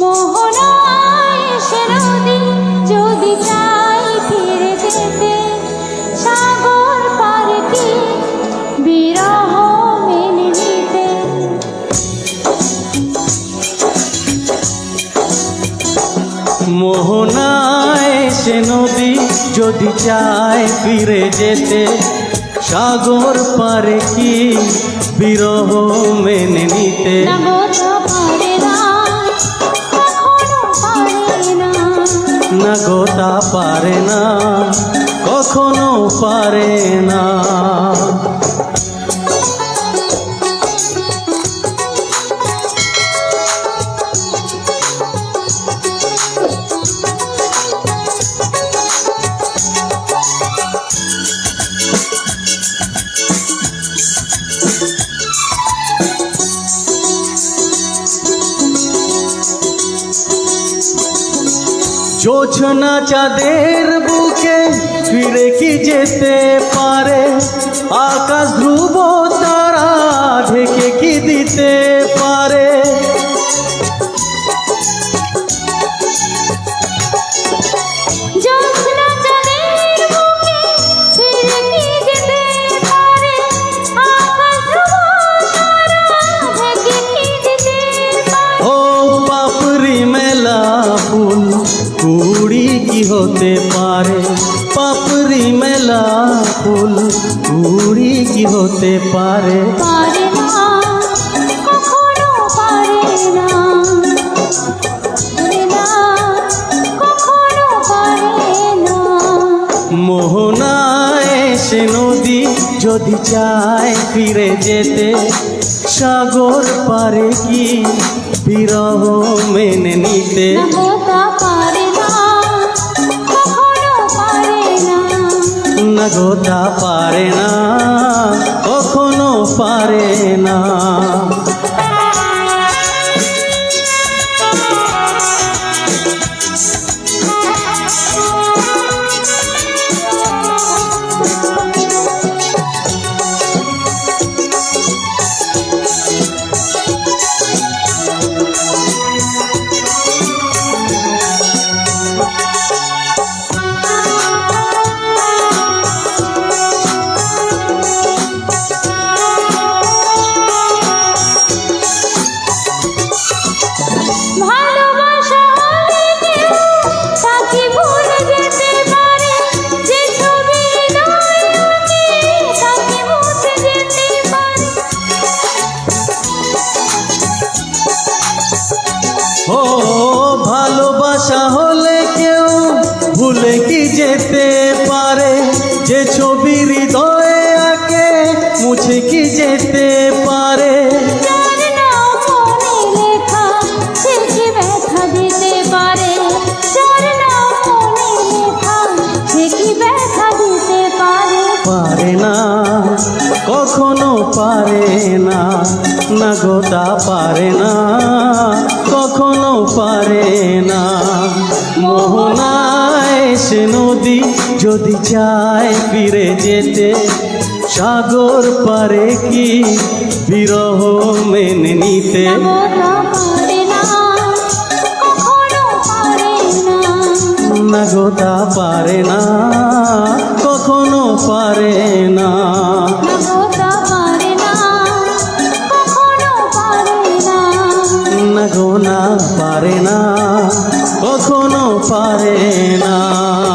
মোহনায় সে নদী যদি চাই ফিরে যেতে সাগর পারে কি বিরহ মেনে নিতে? মোহনায় সে নদী যদি চায় ফিরে যেতে সাগর পারে কি বিরহ মেনে নিতে? না গোটা পারে না কখনো পারে না। জোছনা চাঁদের বুকে ফিরে কি যেতে পারে? আকাশ ধ্রুব তারা ঢেকে কি দিতে হতে পারে। পাপড়ি মেলা ফুল কুড়ি কি হতে পারে? না। কখনো না। মোহনায় সে নদী যদি চায় ফিরে যেতে সাগর পারে কি বিরহ মেনে নিতে? না পারে না কখনো পারে না। ছবি হৃদয়ে আঁকে মুছে কি যেতে পারে? পারে? না কখনো পারে না। না গোটা পারে না কখনো পারে না। মোহনায় সে নদী যদি চায় ফিরে যেতে, সাগর পারে কি বিরহ মেনে নিতে? না গোটা পারে না, কখনো পারে না। না পারে না। কখনো পারে না।